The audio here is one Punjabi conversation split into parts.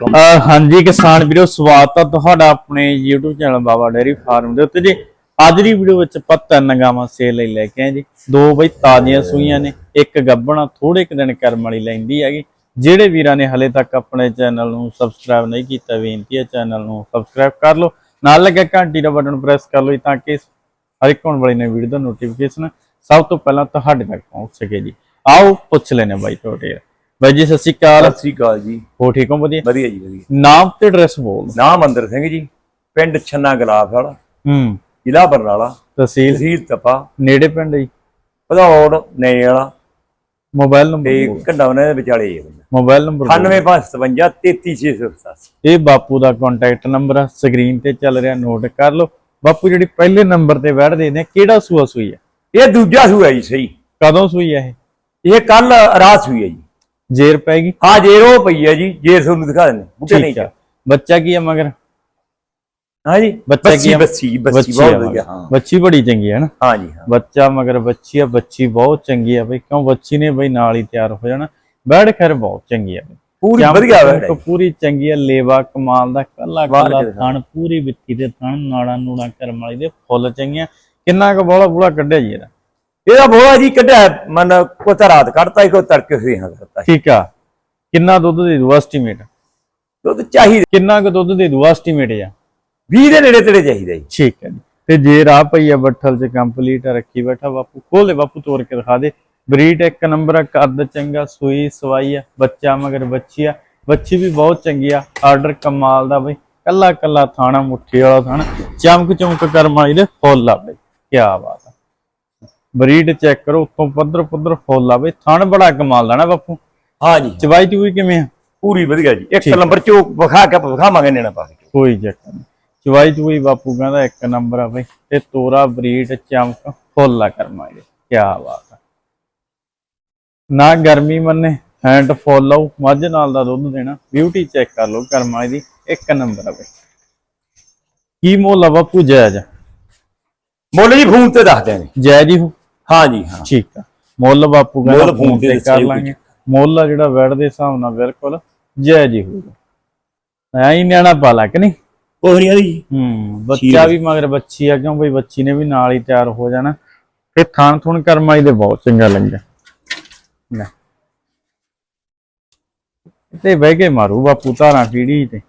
ਹਾਂਜੀ ਕਿਸਾਨ ਵੀਰੋ, ਸਵਾਗਤ ਆ ਤੁਹਾਡਾ ਆਪਣੇ YouTube channel Baba dairy farm ਦੇ ਉੱਤੇ ਜੀ। ਅੱਜ ਦੀ ਵੀਡੀਓ ਵਿੱਚ ਆਪਾਂ ਤਿੰਨ ਗਾਵਾਂ ਸੇਲ ਲਈ ਲੈ ਕੇ ਆਏ ਜੀ। ਦੋ ਬਈ ਤਾਜ਼ੀਆਂ ਸੂਈਆਂ ਨੇ, ਇੱਕ ਗੱਬਣਾ ਥੋੜੇ ਕੁ ਦਿਨ ਕਰਮ ਵਾਲੀ ਲੈਂਦੀ ਹੈਗੀ। ਜਿਹੜੇ ਵੀਰਾਂ ਨੇ ਹਲੇ ਤੱਕ ਆਪਣੇ ਚੈਨਲ ਨੂੰ ਸਬਸਕ੍ਰਾਈਬ ਨਹੀਂ ਕੀਤਾ, ਬੇਨਤੀ ਹੈ ਚੈਨਲ ਨੂੰ ਸਬਸਕ੍ਰਾਈਬ ਕਰ ਲਓ। ਨਾਲ ਲੱਗਾ ਘੰਟੀ ਦਾ ਬਟਨ ਪ੍ਰੈਸ ਕਰ ਲਓ ਜੀ, ਤਾਂ ਕਿ ਹਰ ਇੱਕ ਆਉਣ ਵਾਲੀ ਨਵੀਂ ਵੀਡੀਓ ਦਾ ਨੋਟੀਫਿਕੇਸ਼ਨ ਸਭ ਤੋਂ ਪਹਿਲਾਂ ਤੁਹਾਡੇ ਤੱਕ ਪਹੁੰਚ ਸਕੇ ਜੀ। ਆਓ ਪੁੱਛ ਲੈਨੇ ਬਾਈ ਤੁਹਾਡੇ। ਬਾਈ ਜੀ ਸਤਿ ਸ਼੍ਰੀ ਅਕਾਲ। ਸਤਿ ਸ੍ਰੀ ਅਕਾਲ ਜੀ। ਹੋ ਠੀਕ ਹੋ? ਵਧੀਆ। ਵਧੀਆ ਜੀ ਵਧੀਆ। ਨਾਮ ਤੇ ਐਡਰੈਸ ਬੋਲ। ਨਾਮ ਅੰਦਰ ਸਿੰਘ ਜੀ ਪਿੰਡ ਛੰਨਾ ਗਲਾਫ ਵਾਲਾ। ਹੂੰ। ਜ਼ਿਲ੍ਹਾ ਬਰਨਾਲਾ। ਤਹਿਸੀਲ। ਤਹਿਸੀਲ ਤਪਾ। ਨੇੜੇ ਪਿੰਡ ਜੀ। ਭਦੌੜ ਨੇੜੇ ਵਾਲਾ। ਮੋਬਾਈਲ ਨੰਬਰ ਤੇ ਬੋਲ। ਘੰਡਾਉਣੇ ਦੇ ਵਿਚਾਲੇ ਹੀ ਹੈ ਬੰਦਾ। ਮੋਬਾਈਲ ਨੰਬਰ ਬੋਲ। 9557 33687 ਇਹ ਬਾਪੂ ਦਾ ਕੰਟੈਕਟ ਨੰਬਰ ਆ। ਸਕਰੀਨ ਤੇ ਚੱਲ ਰਿਹਾ ਨੋਟ ਕਰ ਲਓ। ਬਾਪੂ ਜਿਹੜੀ ਪਹਿਲੇ ਨੰਬਰ ਤੇ ਬੈਠਦੇ ਨੇ ਕਿਹੜਾ ਸੂਆ ਸੂਈ ਹੈ ਇਹ ਦੂਜਾ ਸੂਆ ਜੀ ਸਹੀ। ਕਦੋਂ ਸੂਈ ਹੈ ਇਹ? ਇਹ ਕੱਲ ਰਾਤ ਸੂਈ ਹੈ ਜੀ। ਜੇਰ ਪੈ ਗਈ ਹਾਂ ਜੇਰੋ ਪਈ ਹੈ ਜੀ ਜੇਰ ਤੁਹਾਨੂੰ ਦਿਖਾ ਦਿੰਦੇ ਬੁੱਢੇ ਨਹੀਂ ਆ। ਬੱਚਾ ਕੀ ਹੈ ਮਗਰ? ਹਾਂ ਜੀ ਬੱਚਾ ਕੀ ਆ? ਬੱਚੀ ਬੱਚੀ ਬਹੁਤ ਵਧੀਆ। ਹਾਂ। ਬੱਚੀ ਬੜੀ ਚੰਗੀ ਹੈ ਨਾ? ਹਾਂ ਜੀ ਹਾਂ। ਬੱਚਾ ਮਗਰ ਬੱਚੀ ਆ ਬੱਚੀ ਬਹੁਤ ਚੰਗੀ ਆ ਬਈ। ਕਿਉਂ ਬੱਚੀ ਨੇ ਬਈ ਨਾਲ ਹੀ ਤਿਆਰ ਹੋ ਜਾਣਾ? ਬੈੜ ਖੈਰ ਬਹੁਤ ਚੰਗੀ ਆ ਪੂਰੀ ਵਧੀਆ ਵੈੜ ਹੈ। ਪੂਰੀ ਚੰਗੀ ਆ ਲੇਵਾ ਕਮਾਲ ਦਾ ਕੱਲਾ ਕੱਲਾ ਥਣ ਪੂਰੀ ਵਿੱਥੀ ਦੇ ਥਣ ਨਾੜਾ ਨੂੜਾ ਕਰਮ ਵਾਲੀ ਦੇ ਫੁੱਲ ਚੰਗੀਆਂ। ਕਿੰਨਾ ਕੁ ਬੋਲਾ ਬੂਲਾ ਕੱਢਿਆ ਜੀ ਇਹਦਾ। ਇਹਦਾ ਬੋਲਾ ਜੀ ਕੱਢਿਆ ਮਨ ਕੋ ਤਾਂ ਰਾਤ ਕੱਢਤਾ ਕੋ ਤੜਕੇ ਸੀ ਹਾਂ ਕਰਤਾ ਠੀਕ ਆ। ਕਿੰਨਾ ਦੁੱਧ ਦੇ ਦੂ ਐਸਟੀਮੇਟ ਦੁੱਧ ਚਾਹੀਦਾ। ਕਿੰਨਾ ਕੁ ਦੁੱਧ ਦੇ ਦੂ ਐਸਟੀਮੇਟ ਜਾਂ 20 ਦੇ ਨੇੜੇ ਤੇੜੇ ਚਾਹੀਦਾ ਜੀ। ਠੀਕ ਹੈ ਜੀ। ਤੇ ਜੇ ਰਾਹ ਪਈ ਆ ਬੱਠਲ ਚ ਕੰਪਲੀਟ ਰੱਖੀ ਬੈਠਾ ਬਾਪੂ ਖੋਲੇ ਬਾਪੂ ਤੋੜ ਕੇ ਦਿਖਾ ਦੇ। ਬਰੀਡ ਇੱਕ ਨੰਬਰ ਆ ਕੱਦ ਚੰਗਾ ਸੂਈ ਸਵਾਈ ਆ ਬੱਚਾ ਮਗਰ ਬੱਚੀ ਆ। ਬੱਚੀ ਵੀ ਬਹੁਤ ਚੰਗੀ ਆ ਆਰਡਰ ਕਮਾਲ ਦਾ ਬਈ। ਕੱਲਾ ਕੱਲਾ ਥਾਣਾ ਮੁੱਠੀ ਵਾਲਾ ਥਾਣਾ। ਚਮਕ ਚਮਕ ਕਰਮ ਵਾਲੀ ਦੇ ਫੁੱਲ ਆ ਬਈ। ਕੀ ਬਾਤ ਆ। ਬਰੀਡ ਚੈੱਕ ਕਰੋ ਉੱਤੋਂ ਪੱਧਰ ਪੱਧਰ ਫੁੱਲ ਆ ਬਈ। ਥਣ ਬੜਾ ਕਮਾਲ ਦਾ ਨਾ ਬਾਪੂ। ਹਾਂ ਜੀ ਚਵਾਈ ਚੂਈ ਕਿਵੇਂ ਆ? ਪੂਰੀ ਵਧੀਆ ਜੀ। ਇੱਕ। ਨੰਬਰ ਚੋਕ ਵਿਖਾ ਕੇ ਵਿਖਾਵਾਂਗੇ ਨੇਣਾ ਪਾ ਕੇ। ਕੋਈ ਨਹੀਂ। ਚਵਾਈ ਚੁਈ ਬਾਪੂ ਕਹਿੰਦਾ ਇੱਕ ਨੰਬਰ ਆ ਬਈ। ਤੇ ਤੋਰਾ ਬਰੀਡ ਚਮਕ ਫੁੱਲ ਆ ਕਰਮਾ ਇਹ ਕੀ ਬਾਤ ਆ। ਨਾ ਗਰਮੀ ਮੰਨੇ ਹੈਂਡ ਫੁੱਲ ਆਉ ਮੱਝ ਨਾਲ ਦਾ ਦੁੱਧ ਦੇਣਾ। ਬਿਊਟੀ ਚੈੱਕ ਕਰ ਲਓ ਕਰਮਾ ਦੀ। ਇੱਕ ਨੰਬਰ ਆ ਬਈ। ਕੀ ਮੁੱਲ ਆ ਬਾਪੂ ਜਾਇਜ਼? ਮੁੱਲ ਜੀ ਫੋਨ ਤੇ ਦੱਸ ਦਿਆਂਗੇ। ਜਾਇਜ਼ ਹੀ ਹੋ ਹਾਂ ਜੀ ਹਾਂ। ਠੀਕ ਆ। ਮੁੱਲ ਬਾਪੂ ਕਹਿੰਦਾ ਮੁੱਲ ਫੋਨ ਤੇ ਕਰ ਲਾਂਗੇ। ਮੁੱਲ ਆ ਜਿਹੜਾ ਵੈੜ ਦੇ ਹਿਸਾਬ ਨਾਲ ਬਿਲਕੁਲ ਜਾਇਜ਼ ਹੀ ਹੋਊਗਾ। ਐਂ ਹੀ ਨਿਆਣਾ ਪਾ ਲਾ ਕਿ ਨਹੀਂ? ਕੋਈ ਨਹੀਂ ਆਦੀ ਹੂੰ ਬੱਚਾ ਵੀ ਮਗਰ ਬੱਚੀ ਆ ਕਿਉਂ ਬਈ ਬੱਚੀ ਨੇ ਵੀ ਨਾਲ ਹੀ ਤਿਆਰ ਹੋ ਜਾਣਾ। ਤੇ ਥਾਣ ਥੁਣ ਕਰਮਾਈ ਦੇ ਬਹੁਤ ਚੰਗਾ ਲੱਗਿਆ ਲੈ। ਤੇ ਬਹਿ ਕੇ ਮਾਰੂ ਬਾਪੂ ਧਾਰਾਂ ਪੀੜੀ ਤੇ।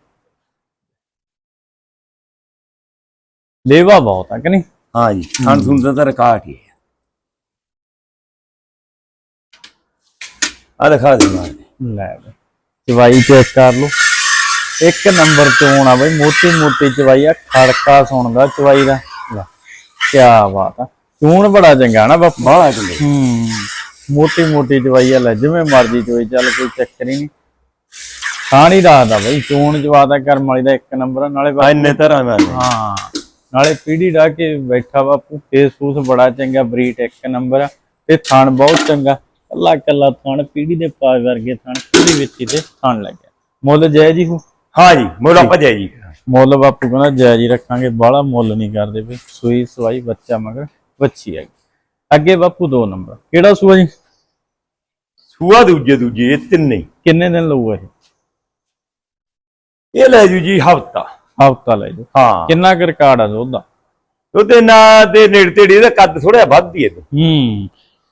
ਲੇਵਾ ਬਹੁਤ ਆ ਕਿ ਨਹੀਂ? ਹਾਂ ਜੀ ਹਾਂ। ਸੁਣਦਾ ਤਾਂ ਰਿਕਾਰਡ ਹੀ ਹੈ। ਆ ਦਿਖਾ ਦੇ ਮਾਰ ਦੇ। ਲੈ ਬਈ ਚਵਾਈ ਚੈੱਕ ਕਰ ਲਓ। ਇੱਕ ਨੰਬਰ ਚੋਣ ਆ ਬਈ ਮੋਟੀ ਮੋਟੀ ਚਵਾਈ ਆ ਖੜਕਾ ਸੁਣਦਾ ਚਵਾਈ ਦਾ। ਲੈ ਕੀ ਬਾਤ ਆ। ਚੂਣ ਬੜਾ ਚੰਗਾ ਨਾ ਬਾਪੂ। ਬਾਹਲਾ ਕਿੰਨੇ ਹੂੰ ਮੋਟੀ ਮੋਟੀ ਦਵਾਈ ਲੈ ਜਿਵੇਂ ਮਰਜ਼ੀ ਚੋਈ ਚੱਲ ਕੋਈ ਚੱਕਰ ਹੀ ਨਹੀਂ। ਖਾਣ ਹੀ ਰਾਦਾ ਬਈ ਚੋਣ ਜਵਾਦਾ ਕਰਮ ਵਾਲੀ ਦਾ ਇੱਕ ਨੰਬਰ ਆ, ਨਾਲੇ ਆ ਇੰਨੇ ਤਰ੍ਹਾਂ ਮੈਂ ਹਾਂ ਨਾਲੇ ਪੀੜੀ ਡਾ ਕੇ ਬੈਠਾ ਬਾਪੂ ਫੇਸ ਫੂਸ ਬੜਾ ਚੰਗਾ ਬਰੀਟ ਇੱਕ ਨੰਬਰ ਆ ਤੇ ਥਣ ਬਹੁਤ ਚੰਗਾ। ਕੱਲਾ ਕੱਲਾ ਥਣ ਪੀੜੀ ਦੇ ਪਾ ਵਰਗੇ ਥਣ ਪੂਰੀ ਵਿੱਚੀ ਤੇ ਥਣ ਲੱਗਿਆ। ਮੁੱਲ ਜੈ ਜੀ ਹੋ? ਹਾਂ ਜੀ ਮੁੱਲ ਆਪਾਂ ਜਾਈ ਜੀ ਮੁੱਲ ਬਾਪੂ ਕਹਿੰਦਾ ਜੈ ਜੀ ਰੱਖਾਂਗੇ ਬਾਹਲਾ ਮੁੱਲ ਨਹੀਂ ਕਰਦੇ ਵੀ ਸੂਈ ਸਵਾਈ ਬੱਚਾ ਮਗਰ ਬੱਚੀ ਹੈਗੀ। ਅੱਗੇ ਬਾਪੂ ਦੋ ਨੰਬਰ ਕਿਹੜਾ ਸੂਆ ਜੀ? ਸੂਆ ਦੂਜੇ ਦੂਜੇ ਇਹ ਤਿੰਨੇ ਹੀ। ਕਿੰਨੇ ਦਿਨ ਲਊਗਾ ਇਹ? ਇਹ ਲੈ ਜੂ ਜੀ ਹਫਤਾ। ਹਫਤਾ ਲੈ ਜਾਓ ਹਾਂ। ਕਿੰਨਾ ਕੁ ਰਿਕਾਰਡ ਆ ਦੁੱਧ ਦਾ? ਉਹਦੇ ਨਾਂ ਦੇ ਨੇੜੇ ਤੇੜੇ ਇਹਦਾ ਕੱਦ ਥੋੜਾ ਵੱਧਦੀ ਹੈ। ਹੂੰ।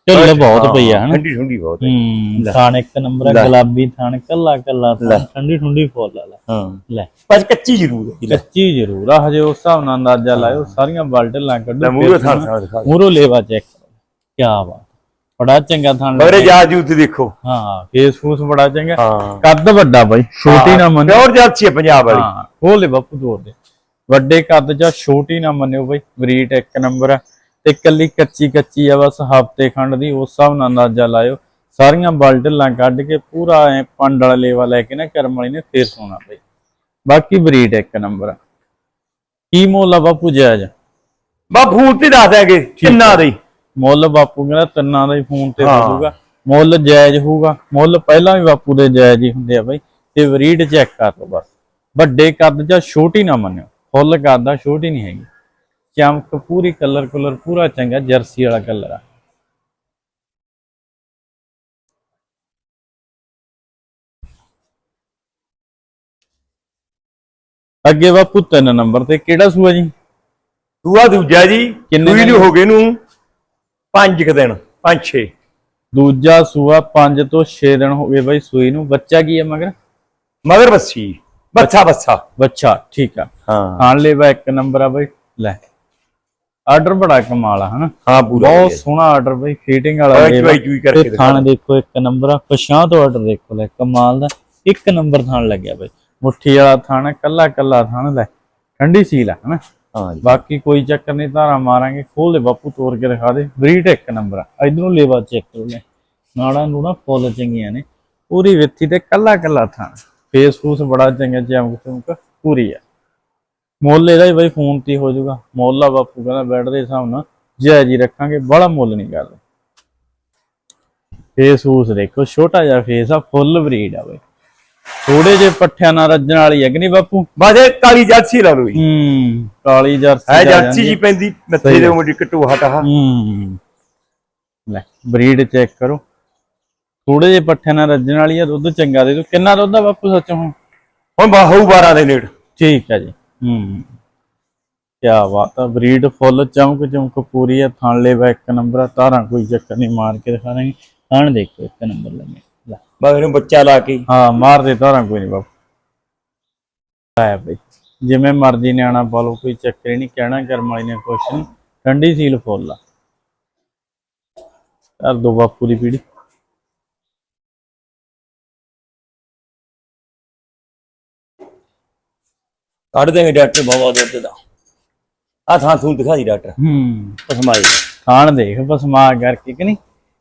ਢਿੱਲ ਬਹੁਤ ਪਈ ਆ ਹਨਾ? ਠੰਡੀ ਠੰਡੀ ਬਹੁਤ ਹੈ। ਹੂੰ ਥਾਣ ਇੱਕ ਨੰਬਰ ਆ। ਗੁਲਾਬੀ ਥਾਣ ਕੱਲਾ ਕੱਲਾ। ਠੰਡੀ ਠੰਡੀ ਫੁੱਲ ਆ ਲੈ। ਹਾਂ। ਲੈ। ਪਰ ਕੱਚੀ ਜ਼ਰੂਰ ਹੈ। ਕੱਚੀ ਜ਼ਰੂਰ ਆ ਹਜੇ ਉਸ ਹਿਸਾਬ ਨਾਲ ਅੰਦਾਜ਼ਾ ਲਾਇਓ ਸਾਰੀਆਂ ਬਲਟਲਾਂ ਲੈ ਕੱਢੋ ਮੂਹਰੇ ਥਾਂ ਥਾਂ ਦਿਖਾ ਲੇਵਾ ਚੈੱਕ ਕੀ ਬਾਤ ਬੜਾ ਚੰਗਾ ਥਾਣ ਮਗਰੇ ਲੱਗਿਆ। ਜਾ ਜੂ ਤੇ ਦੇਖੋ। ਹਾਂ ਫੇਸ ਫੂਸ ਬੜਾ ਚੰਗਾ। ਕੱਦ ਵੱਡਾ ਬਾਈ ਛੋਟੀ ਨਾ ਮੰਨਿਓ। ਪਿਓਰ ਜਾਤੀ ਹੈ ਪੰਜਾਬ ਵਾਲੀ। ਹਾਂ ਉਹ ਲੈ ਬਾਪੂ ਤੋਰ ਦੇ। ਵੱਡੇ ਕੱਦ ਜਾਂ ਛੋਟੀ ਨਾ ਮੰਨਿਓ ਬਾਈ ਬਰੀਟ ਇੱਕ ਨੰਬਰ ਆ। ਤੇ ਕੱਲੀ ਕੱਚੀ ਕੱਚੀ ਆ ਬਸ ਹਫ਼ਤੇ ਖੰਡ ਦੀ ਉਸ ਹਿਸਾਬ ਨਾਲ ਅੰਦਾਜ਼ਾ ਲਾਇਓ। ਸਾਰੀਆਂ ਬਲਟਲਾਂ ਕੱਢ ਕੇ ਪੂਰਾ ਐ ਪੰਡ ਵਾਲਾ ਲੇਵਾ ਲੈ ਕੇ ਨਾ ਕਰਮ ਵਾਲੀ ਨੇ ਫੇਰ ਸੋਣਾ ਬਾਈ। ਬਾਕੀ ਬਰੀਟ ਇੱਕ ਨੰਬਰ ਕੀ ਮੁੱਲ ਆ ਬਾਪੂ ਜਾਇਜ਼? ਬਾ ਫੋਨ ਤੇ ਦੱਸ ਦਿਆਂਗੇ ਕਿੰਨਾ ਦੇ ਮੁੱਲ ਬਾਪੂ ਕਹਿੰਦਾ ਤਿੰਨਾਂ ਦਾ ਹੀ ਫੋਨ ਤੇ। ਹੋਊਗਾ। ਮੁੱਲ ਜਾਇਜ਼ ਹੋਊਗਾ। ਮੁੱਲ ਪਹਿਲਾਂ ਵੀ ਬਾਪੂ ਦੇ ਜਾਇਜ਼ ਹੀ ਹੁੰਦੇ ਆ ਬਾਈ। ਤੇ ਬਰੀਡ ਚੈੱਕ ਕਰ ਲਓ ਬਸ। ਵੱਡੇ ਕੱਦ ਜਾਂ ਛੋਟੀ ਨਾ ਮੰਨਿਓ। ਫੁੱਲ ਕੱਦ ਆ ਛੋਟੀ ਨਹੀਂ ਹੈਗੀ। ਚਮਕ ਪੂਰੀ ਕਲਰ ਕਲਰ ਪੂਰਾ ਚੰਗਾ ਜਰਸੀ ਵਾਲਾ ਕਲਰ ਆ। ਅੱਗੇ ਬਾਪੂ ਤਿੰਨ ਨੰਬਰ ਤੇ ਕਿਹੜਾ ਸੂਆ ਜੀ? ਦੂਆ ਦੂਜਾ ਜੀ ਕਿੰਨੇ ਦਿਨ? ਨੂੰ ਹੋ ਗਏ? ਨੂੰ ਪੰਜ ਕੁ ਦਿਨ ਪੰਜ ਛੇ। ਦੂਜਾ ਸੂਆ 5 ਤੋਂ 6 ਦਿਨ ਹੋ ਗਏ ਬਾਈ ਸੂਈ ਨੂੰ ਬੱਚਾ ਕੀ ਹੈ ਮਗਰ? ਮਗਰ ਬੱਸੀ ਬੱਚਾ ਬੱਚਾ ਬੱਚਾ ਠੀਕ ਆ। ਹਾਂ। ਖਾਣ ਲੈਵਾ ਇੱਕ ਨੰਬਰ ਆ ਬਾਈ ਲੈ। ਆਰਡਰ ਬੜਾ ਕਮਾਲ ਆ ਹਨਾ? ਹਾਂ ਪੂਰਾ ਬਹੁਤ। ਸੋਹਣਾ ਆਰਡਰ ਬਾਈ ਫੀਟਿੰਗ ਵਾਲਾ ਚਵਾਈ ਲੇਵਾ। ਚੂਈ ਕਰਕੇ ਥਾਣ ਦੇਖੋ। ਇੱਕ ਨੰਬਰ ਆ। ਪਛਾਂ ਤੋਂ ਆਰਡਰ ਦੇਖੋ ਲੈ ਕਮਾਲ ਦਾ। ਇੱਕ ਨੰਬਰ ਥਾਣ ਲੱਗਿਆ ਬਾਈ। ਮੁੱਠੀ ਵਾਲਾ ਥਾਣ ਕੱਲਾ ਕੱਲਾ ਥਾਣ ਲੈ। ਠੰਡੀ ਸੀਲ ਆ ਹਨਾ? ਹਾਂ ਬਾਕੀ ਕੋਈ ਚੱਕਰ ਨਹੀਂ ਧਾਰਾ ਮਾਰਾਂਗੇ। ਖੋਲ ਦੇ ਬਾਪੂ ਤੋੜ ਕੇ ਦਿਖਾ ਦੇ। ਬਰੀਡ ਇੱਕ ਨੰਬਰ ਆ। ਇਧਰੋਂ ਲੇਵਾ ਚੈੱਕ ਕਰੋ ਲੈ। ਨਾੜਾ ਨੂੜਾ ਫੁੱਲ ਚੰਗੀਆਂ ਨੇ। ਪੂਰੀ ਵਿੱਥੀ ਤੇ ਕੱਲਾ ਕੱਲਾ ਥਾਣ ਫੇਸ ਫੂਸ ਬੜਾ ਚੰਗਾ ਚਮਕ ਚਮਕ ਪੂਰੀ ਆ। ਮੁੱਲ ਇਹਦਾ ਹੀ ਬਾਈ ਫੋਨ ਤੇ ਹੀ ਹੋ ਜਾਊਗਾ। ਮੁੱਲ ਆ ਬਾਪੂ ਕਹਿੰਦਾ ਬੈੱਡ ਦੇ ਹਿਸਾਬ ਨਾਲ ਜੈ ਜੀ ਰੱਖਾਂਗੇ ਬੜਾ ਮੁੱਲ ਨਹੀਂ ਕਰਦੇ ਫੇਸ ਫੂਸ ਦੇਖੋ ਛੋਟਾ ਜਿਹਾ ਫੇਸ ਆ ਫੁੱਲ ਬਰੀਡ ਆ ਬਾਈ। ਥੋੜੇ ਜਿਹੇ ਪੱਠਿਆਂ ਨਾਲ ਰੱਜਣ ਵਾਲੀ ਹੈ ਕਿ ਨਹੀਂ ਬਾਪੂ? ਇਹ ਕਾਲੀ ਜਰਸੀ ਲਾ ਲਓ ਜੀ। ਹੂੰ ਕਾਲੀ ਜਰਸੀ ਹੈ ਜਾ ਜਰਸੀ ਜੀ ਹੈ। ਪੈਂਦੀ ਸਹੀ ਦੇ ਹੈ। ਮੁੰਡੀ ਕਟੂ ਹਟਾ ਹੂੰ। ਲੈ ਬਰੀਡ ਚੈੱਕ ਕਰੋ। ਥੋੜੇ ਜਿਹੇ ਪੱਠਿਆਂ ਨਾਲ ਰੱਜਣ ਵਾਲੀ ਆ ਦੁੱਧ ਚੰਗਾ ਦੇ ਦੋ ਕਿੰਨਾ ਦੁੱਧ ਆ ਬਾਪੂ ਸੱਚ ਹੁਣ? ਹੁਣ ਬਾਹੂ 12 ਦੇ ਨੇੜ। ਠੀਕ ਹੈ ਜੀ। ਹੂੰ। ਕੀ ਬਾਤ ਆ ਬਰੀਡ ਫੁੱਲ ਚਮਕ ਚਮਕ ਪੂਰੀ ਆ ਥਣ ਲੈ ਇੱਕ ਨੰਬਰ ਆ ਤਾਰਾਂ ਕੋਈ ਚੱਕਰ ਨਹੀਂ ਮਾਰ ਕੇ ਦਿਖਾ ਦਾਂਗੇ ਥਣ ਦੇਖੋ ਇੱਕ ਨੰਬਰ ਲੱਗੇ ਬਸ ਇਹਨੂੰ ਬੱਚਾ ਲਾ ਕੇ। ਹਾਂ ਮਾਰ ਦੇ ਤਾਰਾਂ ਕੋਈ ਨਹੀਂ ਬਾਪੂ। ਆਇਆ ਬਈ ਜਿਵੇਂ ਮਰਜ਼ੀ ਨਿਆਣਾ ਪਾ ਲਓ ਕੋਈ ਚੱਕਰ ਨਹੀਂ ਕਹਿਣਾ ਕਰਮ ਵਾਲੀ ਨੇ ਕੁਛ ਨਹੀਂ ਠੰਡੀ ਸੀਲ ਫੁੱਲ ਆ। ਕਰ ਦੋ ਬਾਪੂ ਦੀ ਪੀੜੀ। ਕੱਢ ਦੇਂਗੇ ਡਾਕਟਰ ਬਾਬਾ ਦੁੱਧ ਦਾ। ਆ ਥਾਂ ਥੂੰ ਦਿਖਾ ਦੀ ਡਾਕਟਰ। ਹੂੰ। ਪਸਮਾਈ ਥਾਣ ਦੇਖ ਬਸਮਾ ਕਰਕੇ ਕਿ ਨਹੀਂ?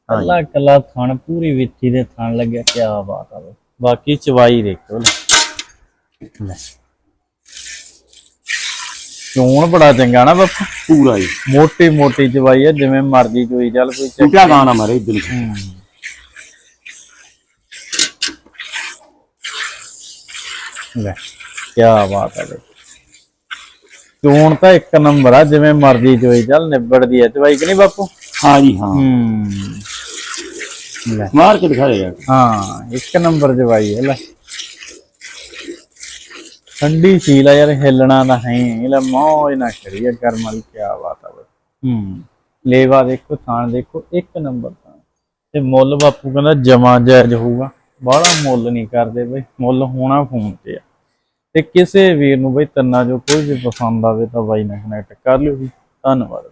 ਕੱਲਾ ਕੱਲਾ ਥਣ ਪੂਰੀ ਵਿੱਥੀ ਦੇ ਥਣ ਲੱਗਿਆ ਕੀ ਬਾਤ ਆ ਬਈ। ਬਾਕੀ ਚਵਾਈ ਦੇਖੋ ਲੈ। ਲੈ। ਚੋਣ ਬੜਾ ਚੰਗਾ ਨਾ ਬਾਪੂ। ਪੂਰਾ ਜੀ। ਮੋਟੀ ਮੋਟੀ ਚਵਾਈ ਆ ਜਿਵੇਂ ਮਰਜ਼ੀ ਚੋਈ ਚੱਲ ਕੋਈ ਟੂਟਾ ਗਾਣਾ ਮਾਰੇ ਹੂੰ। ਲੈ। ਕੀ ਬਾਤ ਹੈ ਬਈ। ਚੋਣ ਤਾਂ ਇੱਕ ਨੰਬਰ ਆ ਜਿਵੇਂ ਮਰਜ਼ੀ ਚੋਈ ਚੱਲ ਨਿਬੜਦੀ ਐ ਚਵਾਈ ਕਿ ਨਹੀਂ ਬਾਪੂ? ਹਾਂ ਜੀ ਹਾਂ। ਹੂੰ। ਲੈ। ਮਾਰ ਕੇ ਦਿਖਾ ਦੇ ਯਾਰ। ਹਾਂ ਇੱਕ ਨੰਬਰ ਚਵਾਈ ਹੈ ਲੈ। ਠੰਡੀ ਸੀਲ ਆ ਯਾਰ ਹਿੱਲਣਾ ਤਾਂ ਹੈ ਇਹਲਾ ਮੌਜ ਨਾ ਕਰੀਏ ਕਰਮ ਵਾਲੀ ਕੀ ਬਾਤ ਆ ਬਈ। ਹੂੰ। ਲੇਵਾ ਦੇਖੋ ਥਾਣ ਦੇਖੋ ਇੱਕ ਨੰਬਰ ਥਾਣ ਤੇ ਮੁੱਲ ਬਾਪੂ ਕਹਿੰਦਾ ਜਮਾ ਜਾਇਜ਼ ਹੋਊਗਾ। ਬਾਹਲਾ ਮੁੱਲ ਨਹੀਂ ਕਰਦੇ ਬਈ ਮੁੱਲ ਹੋਣਾ ਫੋਨ ਤੇ ਆ। ਤੇ ਕਿਸੇ ਵੀਰ ਨੂੰ ਬਈ ਤੰਨਾ ਜੋ ਕੋਈ ਵੀ ਪਸੰਦ ਆਵੇ ਤਾਂ ਬਾਈ ਨਾਲ ਕਨੈਕਟ ਕਰ ਲਿਓ ਜੀ। ਧੰਨਵਾਦ।